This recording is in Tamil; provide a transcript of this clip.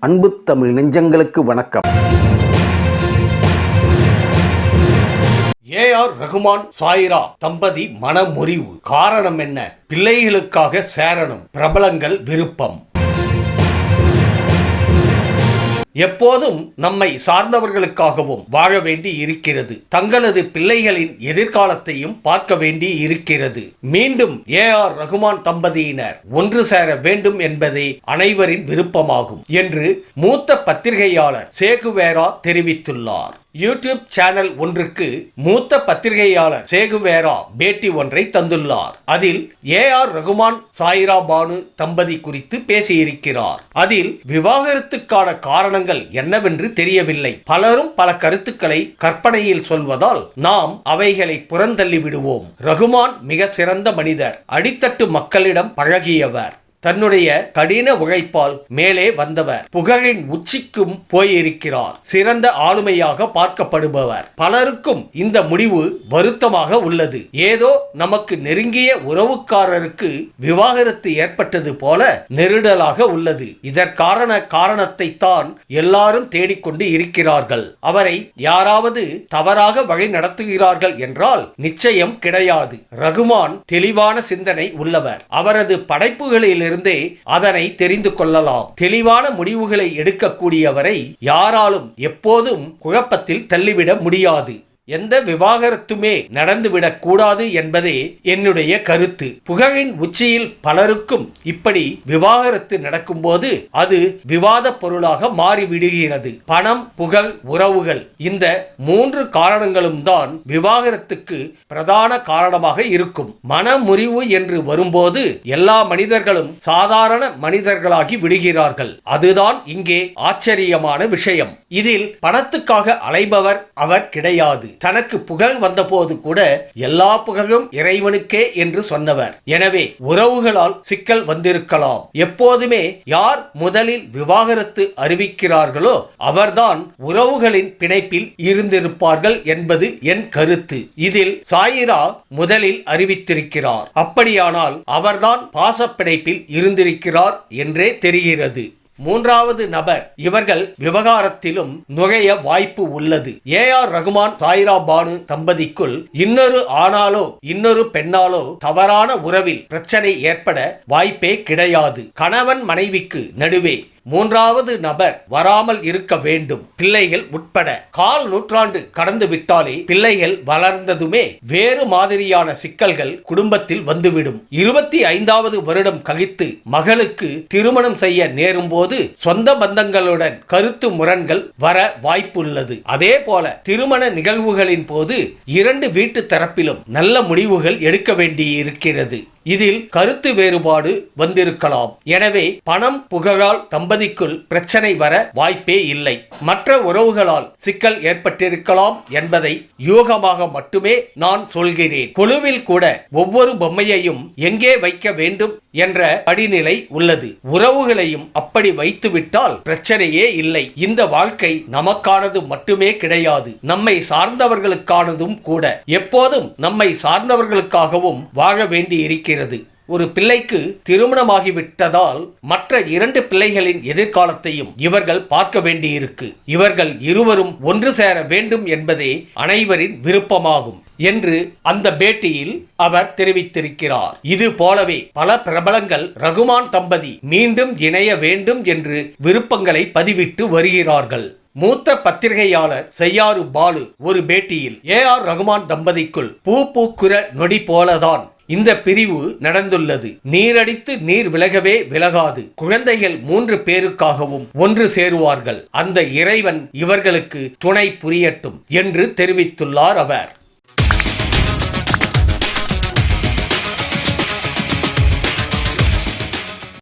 அன்பு தமிழ் நெஞ்சங்களுக்கு வணக்கம். ஏ ஆர் ரகுமான் சாயிரா தம்பதி மனமுறிவு. காரணம் என்ன? பிள்ளைகளுக்காக சேரணும். பிரபலங்கள் விருப்பம். எப்போதும் நம்மை சார்ந்தவர்களுக்காகவும் வாழ வேண்டி இருக்கிறது. தங்களது பிள்ளைகளின் எதிர்காலத்தையும் பார்க்க வேண்டி இருக்கிறது. மீண்டும் ஏ ஆர் ரகுமான் தம்பதியினர் ஒன்று சேர வேண்டும் என்பதே அனைவரின் விருப்பமாகும் என்று மூத்த பத்திரிகையாளர் சேகுவேரா தெரிவித்துள்ளார். யூடியூப் சேனல் ஒன்றுக்கு மூத்த பத்திரிகையாளர் சேகுவேரா பேட்டி ஒன்றை தந்துள்ளார். அதில் ஏ ஆர் ரகுமான் சாயிரா பானு தம்பதி குறித்து பேசியிருக்கிறார். அதில் விவாகரத்துக்கான காரணங்கள் என்னவென்று தெரியவில்லை. பலரும் பல கருத்துக்களை கற்பனையில் சொல்வதால் நாம் அவைகளை புறந்தள்ளி விடுவோம். ரகுமான் மிக சிறந்த மனிதர். அடித்தட்டு மக்களிடம் பழகியவர். தன்னுடைய கடின உழைப்பால் மேலே வந்தவர். புகழின் உச்சிக்கும் போயிருக்கிறார். சிறந்த ஆளுமையாக பார்க்கப்படுபவர். பலருக்கும் இந்த முடிவு வருத்தமாக உள்ளது. ஏதோ நமக்கு நெருங்கிய உறவுக்காரருக்கு விவாகரத்து ஏற்பட்டது போல நெருடலாக உள்ளது. இதற்கான காரணத்தை தான் எல்லாரும் தேடிக்கொண்டு இருக்கிறார்கள். அவரை யாராவது தவறாக வழி நடத்துகிறார்கள் என்றால் நிச்சயம் கிடையாது. ரகுமான் தெளிவான சிந்தனை உள்ளவர். அவரது படைப்புகளில் இருந்தே அதனை தெரிந்து கொள்ளலாம். தெளிவான முடிவுகளை எடுக்கக்கூடியவரை யாராலும் எப்போதும் குழப்பத்தில் தள்ளிவிட முடியாது. எந்த விவாகரத்துமே நடந்துவிடக் கூடாது என்பதே என்னுடைய கருத்து. புகழின் உச்சியில் பலருக்கும் இப்படி விவாகரத்து நடக்கும்போது அது விவாத பொருளாக மாறிவிடுகிறது. பணம் புகழ் உறவுகள் இந்த மூன்று காரணங்களும் தான் விவாகரத்துக்கு பிரதான காரணமாக இருக்கும். மனமுறிவு என்று வரும்போது எல்லா மனிதர்களும் சாதாரண மனிதர்களாகி விடுகிறார்கள். அதுதான் இங்கே ஆச்சரியமான விஷயம். இதில் பணத்துக்காக அலைபவர் அவர் கிடையாது. தனக்கு புகழ் வந்தபோது கூட எல்லா புகழும் இறைவனுக்கே என்று சொன்னவர். எனவே உறவுகளால் சிக்கல் வந்திருக்கலாம். எப்போதுமே யார் முதலில் விவாகரத்து அறிவிக்கிறார்களோ அவர்தான் உறவுகளின் பிணைப்பில் இருந்திருப்பார்கள் என்பது என் கருத்து. இதில் சாயிரா முதலில் அறிவித்திருக்கிறார். அப்படியானால் அவர்தான் பாசப்பிணைப்பில் இருந்திருக்கிறார் என்றே தெரிகிறது. மூன்றாவது நபர் இவர்கள் விவகாரத்திலும் நுழைய வாய்ப்பு உள்ளது. ஏ ஆர் ரகுமான் சாயிரா பானு தம்பதிக்குள் இன்னொரு ஆணாலோ இன்னொரு பெண்ணாலோ தவறான உறவில் பிரச்சனை ஏற்பட வாய்ப்பே கிடையாது. கணவன் மனைவிக்கு நடுவே மூன்றாவது நபர் வராமல் இருக்க வேண்டும். பிள்ளைகள் உட்பட கால் நூற்றாண்டு கடந்து விட்டாலே பிள்ளைகள் வளர்ந்ததுமே வேறு மாதிரியான சிக்கல்கள் குடும்பத்தில் வந்துவிடும். இருபத்தி ஐந்தாவது வருடம் கழித்து மகளுக்கு திருமணம் செய்ய நேரும் போது சொந்த பந்தங்களுடன் கருத்து முரண்கள் வர வாய்ப்புள்ளது. அதே போல திருமண நிகழ்வுகளின் போது இரண்டு வீட்டு தரப்பிலும் நல்ல முடிவுகள் எடுக்க வேண்டியிருக்கிறது. இதில் கருத்து வேறுபாடு வந்திருக்கலாம். எனவே பணம் புகழால் தம்பதிக்குள் பிரச்சனை வர வாய்ப்பே இல்லை. மற்ற உறவுகளால் சிக்கல் ஏற்பட்டிருக்கலாம் என்பதை யூகமாக மட்டுமே நான் சொல்கிறேன். குழுவில் கூட ஒவ்வொரு பொம்மையையும் எங்கே வைக்க வேண்டும் என்ற படிநிலை உள்ளது. உறவுகளையும் அப்படி வைத்துவிட்டால் பிரச்சனையே இல்லை. இந்த வாழ்க்கை நமக்கானது மட்டுமே கிடையாது. நம்மை சார்ந்தவர்களுக்கானதும் கூட. எப்போதும் நம்மை சார்ந்தவர்களுக்காகவும் வாழ வேண்டி இருக்கிறது. ஒரு பிள்ளைக்கு திருமணமாகிவிட்டதால் மற்ற இரண்டு பிள்ளைகளின் எதிர்காலத்தையும் இவர்கள் பார்க்க வேண்டியிருக்கு. இவர்கள் இருவரும் ஒன்று சேர வேண்டும் என்பதே அனைவரின் விருப்பமாகும் என்று அந்த பேட்டியில் அவர் தெரிவித்திருக்கிறார். இது போலவே பல பிரபலங்கள் ரகுமான் தம்பதி மீண்டும் இணைய வேண்டும் என்று விருப்பங்களை பதிவிட்டு வருகிறார்கள். மூத்த பத்திரிகையாளர் செய்யாறு பாலு ஒரு பேட்டியில் ஏ ஆர் ரகுமான் தம்பதிக்குள் பூ பூக்குற நொடி போலதான் இந்த பிரிவு நடந்துள்ளது. நீரடித்து நீர் விலகவே விலகாது. குழந்தைகள் மூன்று பேருக்காகவும் ஒன்று சேருவார்கள். அந்த இறைவன் இவர்களுக்கு துணை புரியட்டும் என்று தெரிவித்துள்ளார் அவர்.